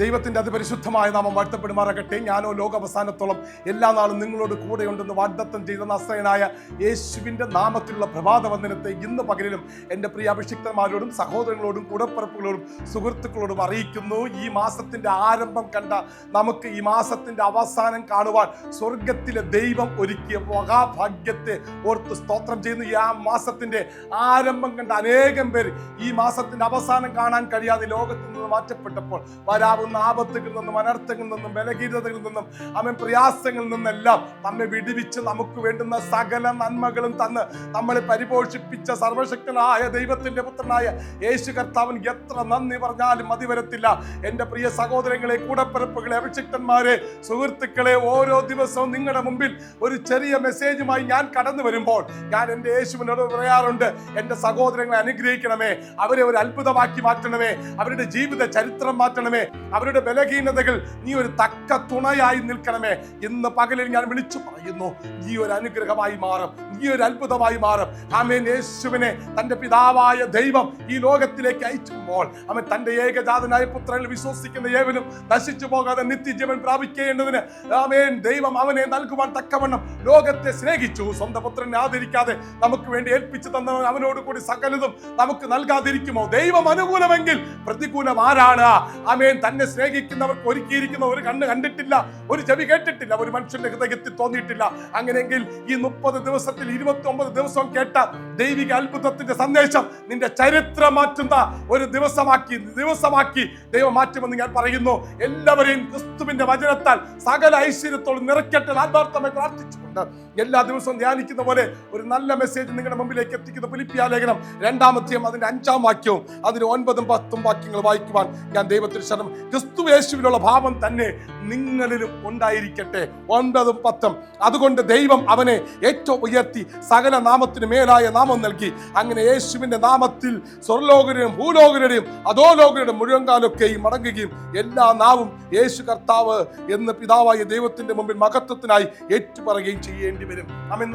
ദൈവത്തിന്റെ അതിപരിശുദ്ധമായ നാമം വാഴ്ത്തപ്പെടുമാറാകട്ടെ. ഞാനോ ലോകാവസാനത്തോളം എല്ലാ നാളും നിങ്ങളോട് കൂടെയുണ്ടെന്ന് വാഗ്ദത്തം ചെയ്ത നസ്രയനായ യേശുവിന്റെ നാമത്തിലുള്ള പ്രഭാത വന്ദനത്തെ ഇന്ന് പകലിലും എന്റെ പ്രിയ അഭിഷിക്തന്മാരോടും സഹോദരങ്ങളോടും കൂടപ്പറപ്പുകളോടും സുഹൃത്തുക്കളോടും അറിയിക്കുന്നു. ഈ മാസത്തിന്റെ ആരംഭം കണ്ട നമുക്ക് ഈ മാസത്തിന്റെ അവസാനം കാണുവാൻ സ്വർഗത്തിലെ ദൈവം ഒരുക്കിയ മഹാഭാഗ്യത്തെ ഓർത്ത് സ്തോത്രം ചെയ്യുന്നു. ഈ ആ മാസത്തിന്റെ ആരംഭം കണ്ട അനേകം പേർ ഈ മാസത്തിന്റെ അവസാനം കാണാൻ കഴിയാതെ ലോകത്ത് മാറ്റപ്പെട്ടപ്പോൾ വരാവുന്ന ആപത്തുകളിൽ നിന്നും അനർത്ഥങ്ങളിൽ നിന്നും ബലഹീനതകളിൽ നിന്നും അവൻ പ്രയാസങ്ങളിൽ നിന്നെല്ലാം നമ്മെ വിടുവിച്ച് നമുക്ക് വേണ്ടുന്ന സകല നന്മകളും തന്ന് നമ്മളെ പരിപോഷിപ്പിച്ച സർവശക്തനായ ദൈവത്തിന്റെ പുത്രനായ യേശു കർത്താവൻ എത്ര നന്ദി പറഞ്ഞാലും മതി വരത്തില്ല എന്റെ പ്രിയ സഹോദരങ്ങളെ കൂടപ്പിറപ്പുകളെ അഭിഷിക്തന്മാരെ സുഹൃത്തുക്കളെ ഓരോ ദിവസവും നിങ്ങളുടെ മുമ്പിൽ ഒരു ചെറിയ മെസ്സേജുമായി ഞാൻ കടന്നു വരുമ്പോൾ ഞാൻ എന്റെ യേശുവിനോട് പറയാറുണ്ട് എന്റെ സഹോദരങ്ങളെ അനുഗ്രഹിക്കണമേ അവരെ ഒരു അത്ഭുതമാക്കി മാറ്റണമേ അവരുടെ ജീവിത ചരിത്രം മാറ്റണമേ. അവരുടെ ബലഹീനതകൾ നീ ഒരു തക്ക തുണയായി നിൽക്കണമേ. ഇന്ന് പകലിൽ ഞാൻ വിളിച്ചു പറയുന്നു. നീ ഒരു അനുഗ്രഹമായി മാറും. ഒരു അത്ഭുതമായി മാറും. ആമേൻ. യേശുവിനെ തന്റെ പിതാവായ ദൈവം ഈ ലോകത്തിലേക്ക് അയച്ചുമ്പോൾ അവൻ തന്റെ ഏകജാതനായ പുത്രനിൽ വിശ്വസിക്കുന്ന ഏവനും നശിച്ചു പോകാതെ നിത്യജീവൻ പ്രാപിക്കേണ്ടതിന് ആമേൻ. ദൈവം അവനെ നൽകുവാൻ തക്കവണ്ണം ലോകത്തെ സ്നേഹിച്ചു. സ്വന്തം പുത്രനെ ആദരിക്കാതെ നമുക്ക് വേണ്ടി ഏൽപ്പിച്ചു തന്നവൻ അവനോട് കൂടി സകലതും നമുക്ക് നൽകാതിരിക്കുമോ? ദൈവം അനുകൂലമെങ്കിൽ പ്രതികൂലം ആരാണ്? ആമേൻ. തന്നെ സ്നേഹിക്കുന്നവർക്ക് ഒരുക്കിയിരിക്കുന്ന ഒരു കണ്ണ് കണ്ടിട്ടില്ല ഒരു ചെവി കേട്ടിട്ടില്ല ഒരു മനുഷ്യന്റെ ഹൃദയത്തിൽ തോന്നിയിട്ടില്ല. അങ്ങനെയെങ്കിൽ ഈ മുപ്പത് ദിവസത്തിൽ ഇരുപത്തി ഒമ്പത് ദിവസവും കേട്ട ദൈവിക അത്ഭുതത്തിന്റെ സന്ദേശം നിന്റെ ചരിത്രം മാറ്റുന്ന ഒരു ദിവസമാക്കി ദിവസമാക്കി ദൈവം മാറ്റുമെന്ന് ഞാൻ പറയുന്നു. എല്ലാവരെയും ക്രിസ്തുവിന്റെ വചനത്താൽ സകല ഐശ്വര്യത്തോട് നിറയ്ക്കട്ടെ ആത്മാർത്ഥമായി ആത്മാർത്ഥമായി പ്രാർത്ഥിച്ചുകൊണ്ട് എല്ലാ ദിവസവും ധ്യാനിക്കുന്ന പോലെ ഒരു നല്ല മെസ്സേജ് നിങ്ങളുടെ മുമ്പിലേക്ക് എത്തിക്കുന്ന. ഫിലിപ്പിയ ലേഖനം രണ്ടാമത്തെയും അതിന്റെ അഞ്ചാം വാക്യവും അതിന് ഒൻപതും പത്തും വാക്യങ്ങൾ വായിക്കുവാൻ ഞാൻ ദൈവത്തിന് ശരണം. ക്രിസ്തു യേശുവിലുള്ള ഭാവം തന്നെ നിങ്ങളിലും ഉണ്ടായിരിക്കട്ടെ. ഒൻപതും പത്തും. അതുകൊണ്ട് ദൈവം അവനെ ഏറ്റവും ഉയർത്തി സകല നാമത്തിന് മേലായ നാമം നൽകി. അങ്ങനെ യേശുവിന്റെ നാമത്തിൽ സ്വർലോകരുടെയും ഭൂലോകരുടെയും അധോലോകരുടെ മുഴുവൻ കാലൊക്കെയും മടങ്ങുകയും എല്ലാ നാവും യേശു കർത്താവ് എന്ന് പിതാവായ ദൈവത്തിന്റെ മുമ്പിൽ മഹത്വത്തിനായി ഏറ്റുപറയുകയും ചെയ്യേണ്ടി വരും.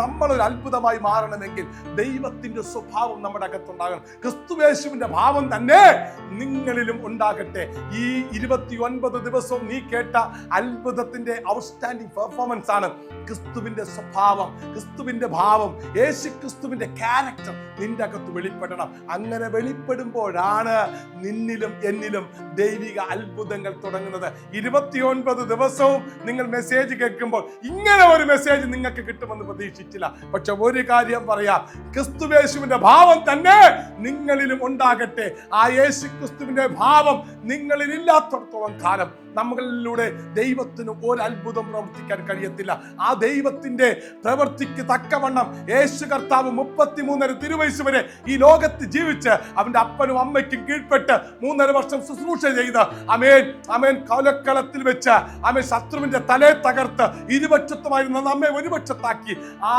അമ്മ ഒരു അത്ഭുതമായി മാറണമെങ്കിൽ ദൈവത്തിന്റെ സ്വഭാവം നമ്മുടെ അകത്തുണ്ടാകണം. ക്രിസ്തുവേശുവിന്റെ ഭാവം തന്നെ നിങ്ങളിലും ഉണ്ടാകട്ടെ. ഈ ഇരുപത്തി ഒൻപത് ദിവസവും നീ കേട്ട അത്ഭുതത്തിന്റെ ഔട്ട്സ്റ്റാൻഡിങ് പെർഫോമൻസ് ആണ് ക്രിസ്തുവിന്റെ സ്വഭാവം ക്രിസ്തുവിന്റെ ഭാവം യേശു ക്രിസ്തുവിന്റെ ക്യാരക്ടർ നിന്റെ അകത്ത് വെളിപ്പെടണം. അങ്ങനെ വെളിപ്പെടുമ്പോഴാണ് നിന്നിലും എന്നിലും ദൈവിക അത്ഭുതങ്ങൾ തുടങ്ങുന്നത്. ഇരുപത്തിയൊൻപത് ദിവസവും നിങ്ങൾ മെസ്സേജ് കേൾക്കുമ്പോൾ ഇങ്ങനെ ഒരു മെസ്സേജ് നിങ്ങൾക്ക് കിട്ടുമെന്ന് പ്രതീക്ഷിച്ചില്ല. പക്ഷെ ഒരു കാര്യം പറയാം. ക്രിസ്തുവേശുവിന്റെ ഭാവം തന്നെ നിങ്ങളിലും ഉണ്ടാകട്ടെ. ആ യേശു ക്രിസ്തുവിന്റെ ഭാവം നിങ്ങളിൽ ഇല്ലാത്തടത്തോളം കാലം നമ്മളിലൂടെ ദൈവത്തിന് ഒരു അത്ഭുതം പ്രവർത്തിക്കാൻ കഴിയത്തില്ല. ആ ദൈവത്തിന്റെ പ്രവൃത്തിക്ക് തക്കവണ്ണം യേശു കർത്താവ് മുപ്പത്തിമൂന്നര തിരുവയസ് വരെ ഈ ലോകത്ത് ജീവിച്ച് അവന്റെ അപ്പനും അമ്മയ്ക്കും കീഴ്പ്പെട്ട് മൂന്നര വർഷം ശുശ്രൂഷ ചെയ്ത് അമേൻ അമേൻ കൊലക്കളത്തിൽ വെച്ച് അമേൻ ശത്രുവിന്റെ തലയെ തകർത്ത് ഇരുപക്ഷത്തുമായിരുന്ന നമ്മെ ഒരുപക്ഷത്താക്കി ആ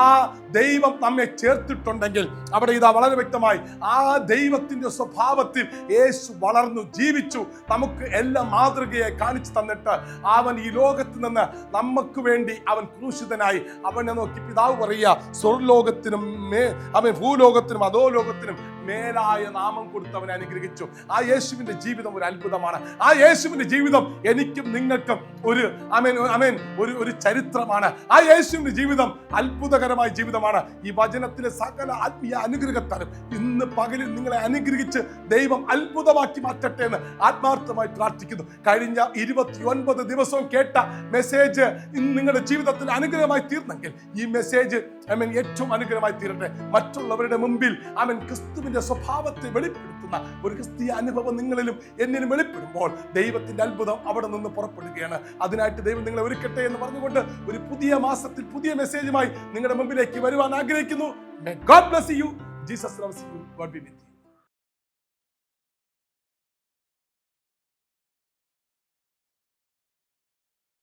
ദൈവം നമ്മെ ചേർത്തിട്ടുണ്ടെങ്കിൽ അവിടെ ഇതാ വളരെ വ്യക്തമായി ആ ദൈവത്തിന്റെ സ്വഭാവത്തിൽ യേശു വളർന്നു ജീവിച്ചു. നമുക്ക് എല്ലാ മാതൃകയെ കാണിച്ചു തന്നിട്ട് അവൻ ഈ ലോകത്ത് നിന്ന് നമുക്ക് വേണ്ടി അവൻ ക്രൂശിതനായി അവനെ നോക്കി പിതാവ് പറയുക സ്വർലോകത്തിനും മേ അവൻ ഭൂലോകത്തിനും അതോ ലോകത്തിനും മേലായ നാമം കൊടുത്ത് അവനെ അനുഗ്രഹിച്ചു. ആ യേശുവിന്റെ ജീവിതം ഒരു അത്ഭുതമാണ്. ആ യേശുവിന്റെ ജീവിതം എനിക്കും നിങ്ങൾക്കും ഒരു അമേൻ അമേൻ ഒരു ഒരു ചരിത്രമാണ്. ആ യേശുവിന്റെ ജീവിതം അത്ഭുതകരമായ ജീവിതമാണ്. ഈ വചനത്തിലെ സകല ആത്മീയ അനുഗ്രഹത്താലും ഇന്ന് പകലിൽ നിങ്ങളെ അനുഗ്രഹിച്ച് ദൈവം അത്ഭുതമാക്കി മാറ്റട്ടെ എന്ന് ആത്മാർത്ഥമായി പ്രാർത്ഥിക്കുന്നു. കഴിഞ്ഞ ഇരുപത്തി ഒൻപത് ദിവസവും കേട്ട മെസ്സേജ് ഇന്ന് നിങ്ങളുടെ ജീവിതത്തിൽ അനുഗ്രഹമായി തീർന്നെങ്കിൽ ഈ മെസ്സേജ് അമൻ ഏറ്റവും അനുഗ്രഹമായി തീരട്ടെ. മറ്റുള്ളവരുടെ മുമ്പിൽ അവൻ ക്രിസ്തുവിന്റെ സ്വഭാവത്തെ വെളിപ്പെടുത്തുന്ന ഒരു ക്രിസ്തീയ അനുഭവം നിങ്ങളിലും എന്നിലും വെളിപ്പെടുമ്പോൾ ദൈവത്തിന്റെ അത്ഭുതം അവിടെ നിന്ന് പുറപ്പെടുകയാണ്. അതിനായിട്ട് ദൈവം നിങ്ങളെ ഒരുക്കട്ടെ എന്ന് പറഞ്ഞുകൊണ്ട് ഒരു പുതിയ മാസത്തിൽ പുതിയ മെസ്സേജുമായി നിങ്ങളുടെ മുമ്പിലേക്ക് വരുവാൻ ആഗ്രഹിക്കുന്നു. God bless you Jesus loves you god be with you